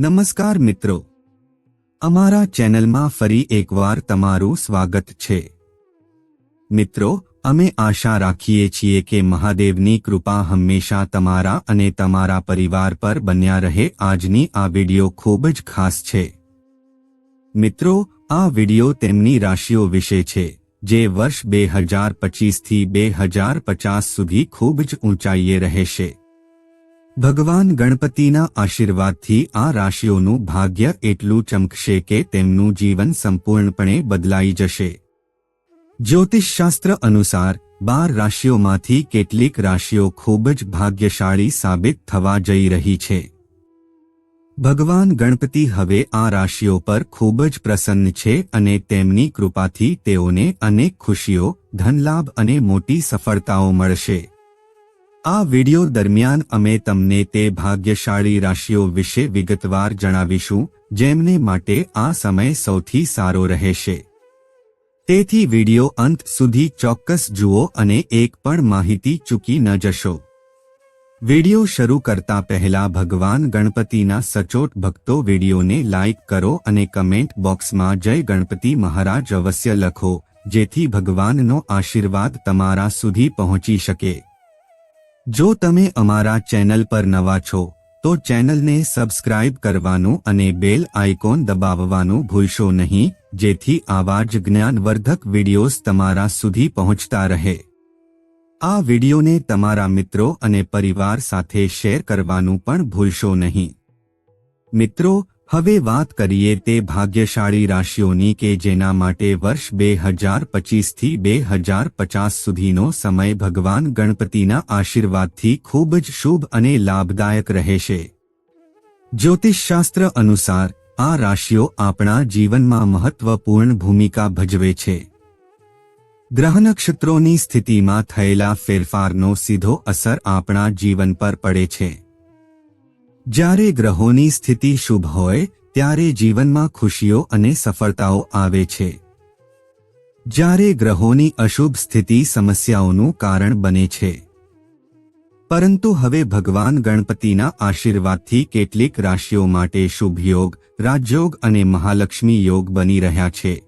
નમસ્કાર મિત્રો. અમારા ચેનલમાં ફરી એકવાર તમારું સ્વાગત છે. મિત્રો, અમે આશા રાખીએ છીએ કે મહાદેવની કૃપા હંમેશા તમારા અને તમારા પરિવાર પર બન્યા રહે. આજની આ વિડિયો ખૂબ જ ખાસ છે. મિત્રો, આ વિડિયો તેમની રાશિઓ વિશે છે, જે વર્ષ બે હજાર પચીસથી બે હજાર પચાસ સુધી ખૂબ જ ઊંચાઈએ રહેશે. ભગવાન ગણપતિના આશીર્વાદથી આ રાશિઓનું ભાગ્ય એટલું ચમકશે કે તેમનું જીવન સંપૂર્ણપણે બદલાઈ જશે. જ્યોતિષશાસ્ત્ર અનુસાર, બાર રાશિઓમાંથી કેટલીક રાશિઓ ખૂબ જ ભાગ્યશાળી સાબિત થવા જઈ રહી છે. ભગવાન ગણપતિ હવે આ રાશિઓ પર ખૂબ જ પ્રસન્ન છે અને તેમની કૃપાથી તેઓને અનેક ખુશીઓ, ધનલાભ અને મોટી સફળતાઓ મળશે. આ વિડિયો દરમિયાન અમે તમને તે ભાગ્યશાળી રાશિઓ વિશે વિગતવાર જણાવીશું, જેમને માટે આ સમય સૌથી સારો રહેશે. તેથી વિડિયો અંત સુધી ચોક્કસ જુઓ અને એક પણ માહિતી ચૂકી ન જશો. વિડિયો શરૂ કરતા પહેલા ભગવાન ગણપતિના સચોટ ભક્તો વિડિયોને લાઇક કરો અને કમેન્ટ બોક્સમાં જય ગણપતિ મહારાજ અવશ્ય લખો, જેથી ભગવાનનો આશીર્વાદ તમારા સુધી પહોંચી શકે. જો તમે અમારા ચેનલ પર નવા છો, તો ચેનલને સબસ્ક્રાઇબ કરવાનું અને બેલ આઇકોન દબાવવાનું ભૂલશો નહીં, જેથી આવા જ જ્ઞાનવર્ધક વિડિયોઝ તમારા સુધી પહોંચતા રહે. આ વિડિયોને તમારા મિત્રો અને પરિવાર સાથે શેર કરવાનું પણ ભૂલશો નહીં. મિત્રો હવે વાત કરીએ તે ભાગ્યશાળી રાશિઓની કે જેના માટે વર્ષ બે હજાર પચીસથી બે હજાર પચાસ સુધીનો સમય ભગવાન ગણપતિના આશીર્વાદથી ખૂબ જ શુભ અને લાભદાયક રહેશે. જ્યોતિષશાસ્ત્ર અનુસાર, આ રાશિઓ આપણા જીવનમાં મહત્વપૂર્ણ ભૂમિકા ભજવે છે. ગ્રહ નક્ષત્રોની સ્થિતિમાં થયેલા ફેરફારનો સીધો અસર આપણા જીવન પર પડે છે. જ્યારે ગ્રહોની સ્થિતિ શુભ હોય, ત્યારે જીવનમાં ખુશીઓ અને સફળતાઓ આવે છે. જ્યારે ગ્રહોની અશુભ સ્થિતિ સમસ્યાઓનું કારણ બને છે. પરંતુ હવે ભગવાન ગણપતિના આશીર્વાદથી કેટલીક રાશિઓ માટે શુભ યોગ, રાજયોગ અને મહાલક્ષ્મી યોગ બની રહ્યા છે.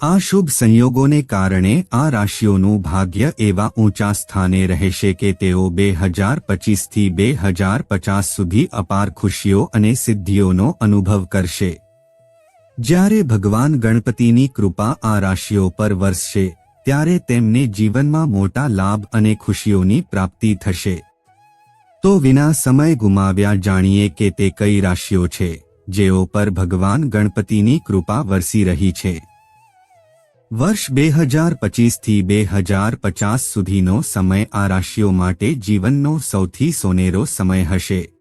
આ શુભ સંયોગોને કારણે આ રાશિઓનું ભાગ્ય એવા ઊંચા સ્થાને રહેશે કે તેઓ બે હજાર પચીસથી બે હજાર પચાસ સુધી અપાર ખુશીઓ અને સિદ્ધિઓનો અનુભવ કરશે. જ્યારે ભગવાન ગણપતિની કૃપા આ રાશિઓ પર વરસશે, ત્યારે તેમને જીવનમાં મોટા લાભ અને ખુશીઓની પ્રાપ્તિ થશે. તો વિના સમય ગુમાવ્યા જાણીએ કે તે કઈ રાશિઓ છે, જેઓ પર ભગવાન ગણપતિની કૃપા વરસી રહી છે. વર્ષ બે હજાર પચીસથી બે હજાર પચાસ સુધીનો સમય આ રાશિઓ માટે જીવનનો સૌથી સોનેરો સમય હશે.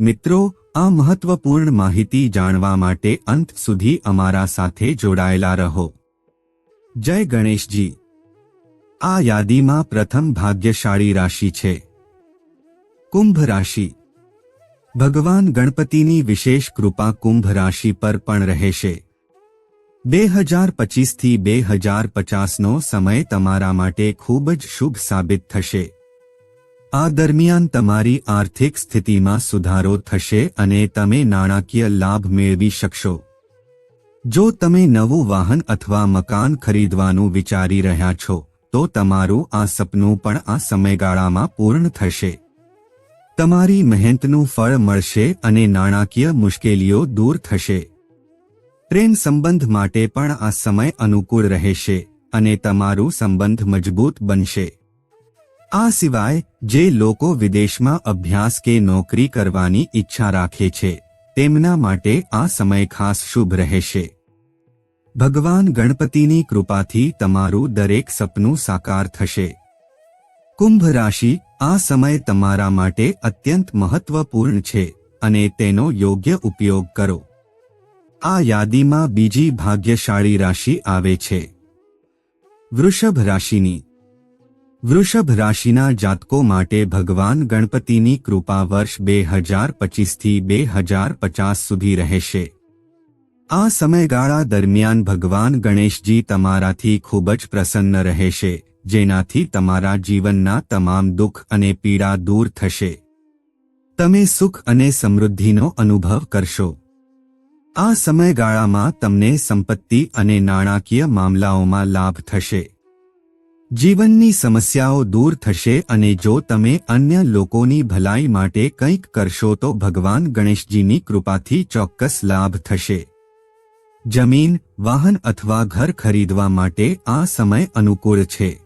મિત્રો, આ મહત્વપૂર્ણ માહિતી જાણવા માટે અંત સુધી અમારા સાથે જોડાયેલા રહો. જય ગણેશજી. આ યાદીમાં પ્રથમ ભાગ્યશાળી રાશિ છે. કુંભ રાશિ. ભગવાન ગણપતિની વિશેષ કૃપા કુંભ રાશિ પર પણ રહેશે. બે હજાર પચીસથી બે હજાર પચાસનો સમય તમારા માટે ખૂબ જ શુભ સાબિત થશે. આ દરમિયાન તમારી આર્થિક સ્થિતિમાં સુધારો થશે અને તમે નાણાકીય લાભ મેળવી શકશો. જો તમે નવું વાહન અથવા મકાન ખરીદવાનું વિચારી રહ્યા છો, તો તમારું આ સપનું પણ આ સમયગાળામાં પૂર્ણ થશે. તમારી મહેનતનું ફળ મળશે અને નાણાકીય મુશ્કેલીઓ દૂર થશે. પ્રેમ સંબંધ માટે પણ આ સમય અનુકૂળ રહેશે અને તમારું સંબંધ મજબૂત બનશે. આ સિવાય, જે લોકો વિદેશમાં અભ્યાસ કે નોકરી કરવાની ઈચ્છા રાખે છે, તેમના માટે આ સમય ખાસ શુભ રહેશે. ભગવાન ગણપતિની કૃપાથી તમારું દરેક સપનું સાકાર થશે. કુંભ રાશિ, આ સમય તમારા માટે અત્યંત મહત્વપૂર્ણ છે અને તેનો યોગ્ય ઉપયોગ કરો. આ યાદીમાં બીજી ભાગ્યશાળી રાશિ આવે છે. વૃષભ રાશિની. વૃષભ રાશિના જાતકો માટે ભગવાન ગણપતિની કૃપા વર્ષ બે હજાર પચીસથી બે હજાર પચાસ સુધી રહેશે. આ સમયગાળા દરમિયાન ભગવાન ગણેશજી તમારાથી ખૂબ જ પ્રસન્ન રહેશે, જેનાથી તમારા જીવનના તમામ દુઃખ અને પીડા દૂર થશે. તમે સુખ અને સમૃદ્ધિનો અનુભવ કરશો. આ સમયગાળામાં તમને સંપત્તિ અને નાણાકીય મામલાઓમાં લાભ થશે. જીવનની સમસ્યાઓ દૂર થશે અને જો તમે અન્ય લોકોની ભલાઈ માટે કંઈક કરશો તો ભગવાન ગણેશજીની કૃપાથી ચોક્કસ લાભ થશે. જમીન, વાહન અથવા ઘર ખરીદવા માટે આ સમય અનુકૂળ છે.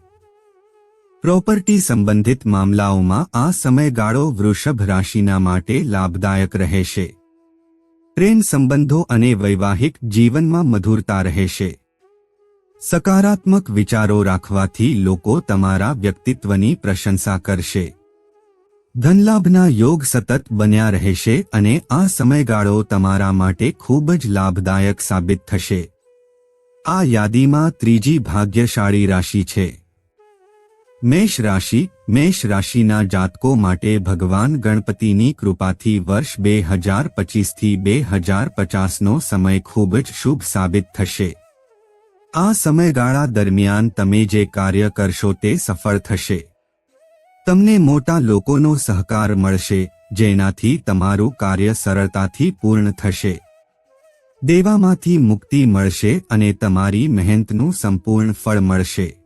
પ્રોપર્ટી સંબંધિત મામલાઓમાં આ સમયગાળો વૃષભ રાશિના માટે લાભદાયક રહેશે. પ્રેમ સંબંધો અને વૈવાહિક જીવનમાં મધુરતા રહેશે. સકારાત્મક વિચારો રાખવાથી લોકો તમારા વ્યક્તિત્વની પ્રશંસા કરશે. ધનલાભના યોગ સતત બન્યા રહેશે અને આ સમયગાળો તમારા માટે ખૂબ જ લાભદાયક સાબિત થશે. આ યાદીમાં ત્રીજી ભાગ્યશાળી રાશિ છે. મેષ રાશિ મેષ રાશિના જાતકો માટે ભગવાન ગણપતિની કૃપાથી વર્ષ બે હજાર પચીસથી બે હજાર પચાસનો સમય ખૂબ જ શુભ સાબિત થશે. આ સમયગાળા દરમિયાન તમે જે કાર્ય કરશો તે સફળ થશે. તમને મોટા લોકોનો સહકાર મળશે, જેનાથી તમારું કાર્ય સરળતાથી પૂર્ણ થશે. દેવામાંથી મુક્તિ મળશે અને તમારી મહેનતનું સંપૂર્ણ ફળ મળશે.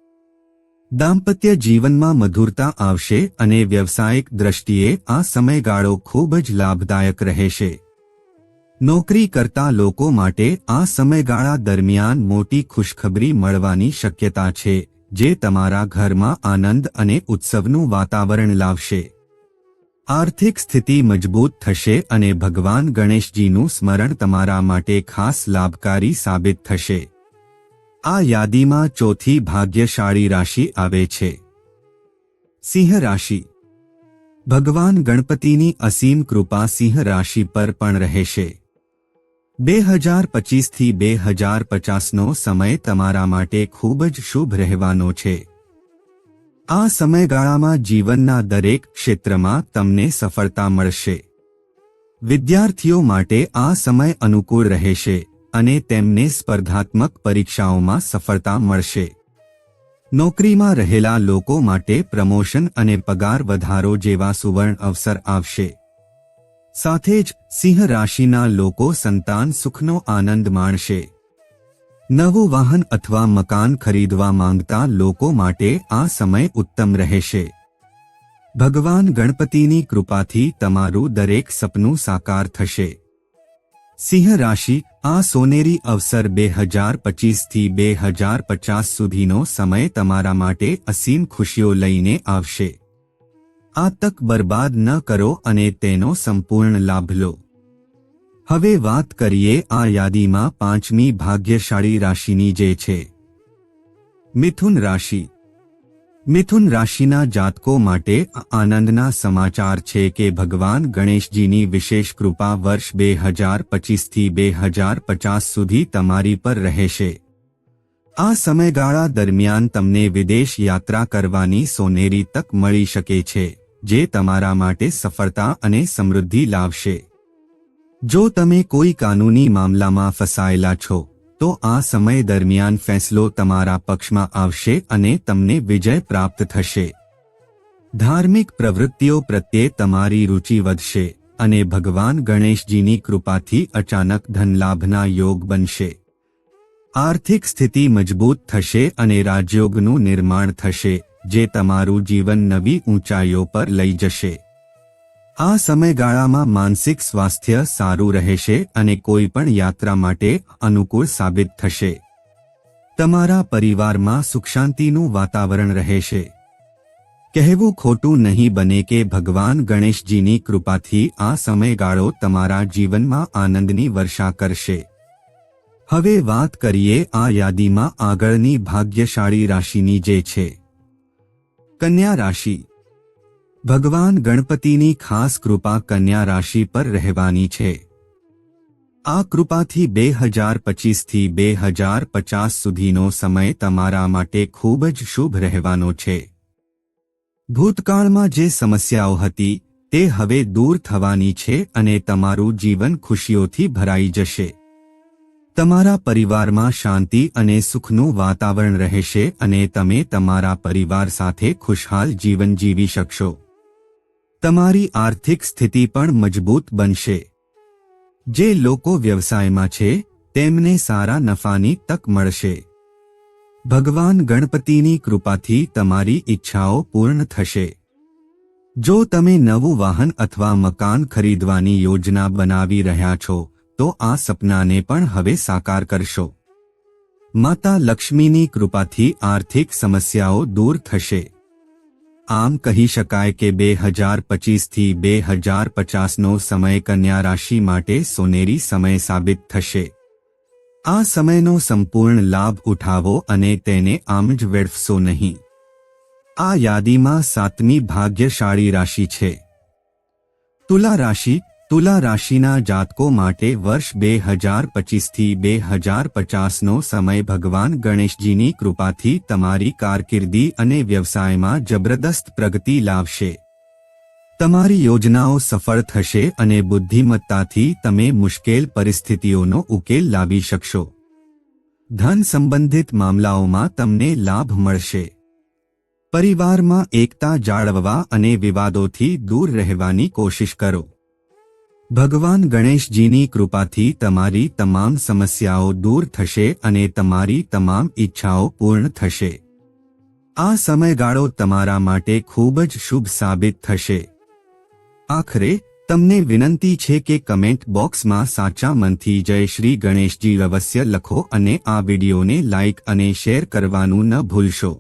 દાંપત્ય જીવનમાં મધુરતા આવશે અને વ્યવસાયિક દ્રષ્ટિએ આ સમયગાળો ખૂબ જ લાભદાયક રહેશે. નોકરી કરતા લોકો માટે આ સમયગાળા દરમિયાન મોટી ખુશખબરી મળવાની શક્યતા છે, જે તમારા ઘરમાં આનંદ અને ઉત્સવનું વાતાવરણ લાવશે. આર્થિક સ્થિતિ મજબૂત થશે અને ભગવાન ગણેશજીનું સ્મરણ તમારા માટે ખાસ લાભકારી સાબિત થશે. આ યાદીમાં ચોથી ભાગ્યશાળી રાશિ આવે છે. સિંહ રાશિ. ભગવાન ગણપતિની અસીમ કૃપા સિંહ રાશિ પર પણ રહેશે. બે હજાર પચીસથી બે હજાર પચાસનો સમય તમારા માટે ખૂબ જ શુભ રહેવાનો છે. આ સમયગાળામાં જીવનના દરેક ક્ષેત્રમાં તમને સફળતા મળશે. વિદ્યાર્થીઓ માટે આ સમય અનુકૂળ રહેશે. અને તેમને સ્પર્ધાત્મક પરીક્ષાઓમાં સફળતા મળશે. નોકરીમાં રહેલા લોકો માટે પ્રમોશન અને પગાર વધારો જેવા સુવર્ણ અવસર આવશે. સાથે જ સિંહ રાશિના લોકો સંતાન સુખનો આનંદ માણશે. નવું વાહન અથવા મકાન ખરીદવા માંગતા લોકો માટે આ સમય ઉત્તમ રહેશે. ભગવાન ગણપતિની કૃપાથી તમારું દરેક સપનું સાકાર થશે. સિંહ રાશિ, આ સોનેરી અવસર બે હજાર પચીસથી બે હજાર પચાસ સુધીનો સમય તમારા માટે અસીમ ખુશીઓ લઈને આવશે. આ તક બરબાદ ન કરો અને તેનો સંપૂર્ણ લાભ લો. હવે વાત કરીએ આ યાદીમાં પાંચમી ભાગ્યશાળી રાશિની જે છે. મિથુન રાશિ મિથુન રાશિના જાતકો માટે આનંદના સમાચાર છે કે ભગવાન ગણેશજીની વિશેષ કૃપા વર્ષ બે હજાર પચીસથી બે હજાર પચાસ સુધી તમારી પર રહેશે. આ સમયગાળા દરમિયાન તમને વિદેશ યાત્રા કરવાની સોનેરી તક મળી શકે છે, જે તમારા માટે સફળતા અને સમૃદ્ધિ લાવશે. જો તમે કોઈ કાનૂની મામલામાં ફસાયેલા છો તો આ સમય દરમિયાન ફેંસલો તમારા પક્ષમાં આવશે અને તમને વિજય પ્રાપ્ત થશે. ધાર્મિક પ્રવૃત્તિઓ પ્રત્યે તમારી રુચિ વધશે અને ભગવાન ગણેશજીની કૃપાથી અચાનક ધનલાભના યોગ બનશે. આર્થિક સ્થિતિ મજબૂત થશે અને રાજયોગનું નિર્માણ થશે, જે તમારું જીવન નવી ઊંચાઈઓ પર લઈ જશે. આ સમયગાળામાં માનસિક સ્વાસ્થ્ય સારું રહેશે અને કોઈ પણ યાત્રા માટે અનુકૂળ સાબિત થશે. તમારા પરિવારમાં સુખશાંતિનું વાતાવરણ રહેશે. કહેવું ખોટું નહીં બને કે ભગવાન ગણેશજીની કૃપાથી આ સમયગાળો તમારા જીવનમાં આનંદની વર્ષા કરશે. હવે વાત કરીએ આ યાદીમાં આગળની ભાગ્યશાળી રાશિની જે છે. કન્યા રાશિ. ભગવાન ગણપતિની ખાસ કૃપા કન્યા રાશિ પર રહેવાની છે. આ કૃપાથી બે હજાર પચીસથી બે હજાર પચાસ સુધીનો સમય તમારા માટે ખૂબ જ શુભ રહેવાનો છે. ભૂતકાળમાં જે સમસ્યાઓ હતી, તે હવે દૂર થવાની છે અને તમારું જીવન ખુશીઓથી ભરાઈ જશે. તમારા પરિવારમાં શાંતિ અને સુખનું વાતાવરણ રહેશે અને તમે તમારા પરિવાર સાથે ખુશહાલ જીવન જીવી શકશો. તમારી આર્થિક સ્થિતિ પણ મજબૂત બનશે. જે લોકો વ્યવસાયમાં છે, તેમને સારા નફાની તક મળશે. ભગવાન ગણપતિની કૃપાથી તમારી ઈચ્છાઓ પૂર્ણ થશે. જો તમે નવું વાહન અથવા મકાન ખરીદવાની યોજના બનાવી રહ્યા છો, તો આ સપનાને પણ હવે સાકાર કરશો. માતા લક્ષ્મીની કૃપાથી આર્થિક સમસ્યાઓ દૂર થશે. આમ કહી શકાય કે બે હજાર પચીસથી બે હજાર પચાસનો સમય કન્યા રાશિ માટે સોનેરી સમય સાબિત થશે. આ સમયનો સંપૂર્ણ લાભ ઉઠાવો અને તેને આમ જ વેડફશો નહીં. આ યાદીમાં સાતમી ભાગ્યશાળી રાશિ છે. તુલા રાશિ તુલા રાશિના જાતકો માટે વર્ષ બે હજાર પચીસથી બે હજાર પચાસનો સમય ભગવાન ગણેશજીની કૃપાથી તમારી કારકિર્દી અને વ્યવસાયમાં જબરદસ્ત પ્રગતિ લાવશે. તમારી યોજનાઓ સફળ થશે અને બુદ્ધિમત્તાથી તમે મુશ્કેલ પરિસ્થિતિઓનો ઉકેલ લાવી શકશો. ધન સંબંધિત મામલાઓમાં તમને લાભ મળશે. પરિવારમાં એકતા જાળવવા અને વિવાદોથી દૂર રહેવાની કોશિશ કરો. ભગવાન ગણેશજીની કૃપાથી તમારી તમામ સમસ્યાઓ દૂર થશે અને તમારી તમામ ઈચ્છાઓ પૂર્ણ થશે. આ સમયગાળો તમારા માટે ખૂબ જ શુભ સાબિત થશે. આખરે, તમને વિનંતી છે કે કમેન્ટ બોક્સમાં સાચા મનથી જય શ્રી ગણેશજી અવશ્ય લખો અને આ વિડીયોને લાઇક અને શેર કરવાનું ન ભૂલશો.